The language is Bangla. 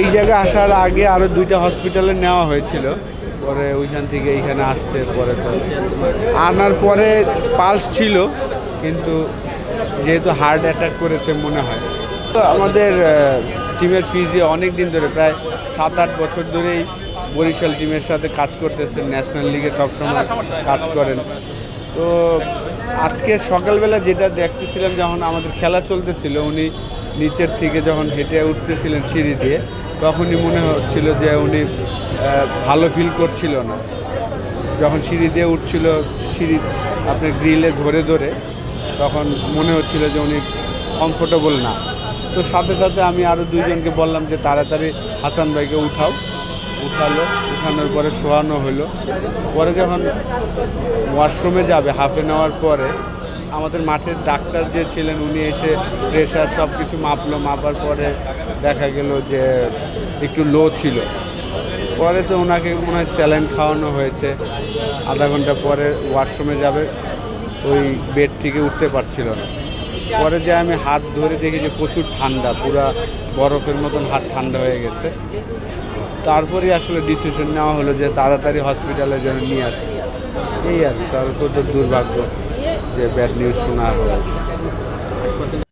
এই জায়গায় আসার আগে আরও দুইটা হসপিটালে নেওয়া হয়েছিল। পরে ওইখান থেকে এইখানে আসছে, পরে তো আনার পরে পালস ছিল, কিন্তু যেহেতু হার্ট অ্যাটাক করেছে মনে হয়। তো আমাদের টিমের ফিজি অনেক দিন ধরে, প্রায় সাত আট বছর ধরেই বরিশাল টিমের সাথে কাজ করতেছেন ন্যাশনাল লিগে সবসময় কাজ করেন। তো আজকে সকালবেলা যেটা দেখতেছিলাম, যখন আমাদের খেলা চলতেছিল, উনি নিচের থেকে যখন হেঁটে উঠতেছিলেন সিঁড়ি দিয়ে তখনই মনে হচ্ছিল যে উনি ভালো ফিল করছিল না। যখন সিঁড়ি দিয়ে উঠছিল, সিঁড়ি আপনার গ্রিলে ধরে ধরে, তখন মনে হচ্ছিল যে উনি কমফোর্টেবল না। তো সাথে সাথে আমি আরও দুইজনকে বললাম যে তাড়াতাড়ি হাসান ভাইকে উঠাও। উঠালো, উঠানোর পরে শোয়ানো হলো। পরে যখন ওয়াশরুমে যাবে হাফ এন আওয়ার পরে আমাদের মাঠের ডাক্তার যে ছিলেন উনি এসে প্রেশার সব কিছু মাপলো, মাপার পরে দেখা গেল যে একটু লো ছিল। পরে তো ওনাকে ওনার স্যালাইন খাওয়ানো হয়েছে। আধা ঘণ্টা পরে ওয়াশরুমে যাবে, ওই বেড থেকে উঠতে পারছিল না। পরে যে আমি হাত ধরে দেখি যে প্রচুর ঠান্ডা, পুরা বরফের মতন হাত ঠান্ডা হয়ে গেছে। তারপরেই আসলে ডিসিশন নেওয়া হলো যে তাড়াতাড়ি হসপিটালে যেন নিয়ে আসি। এই আর কি তারপর তো দুর্ভাগ্য। যে ব্যাড নিউজ শোনা হয়েছে।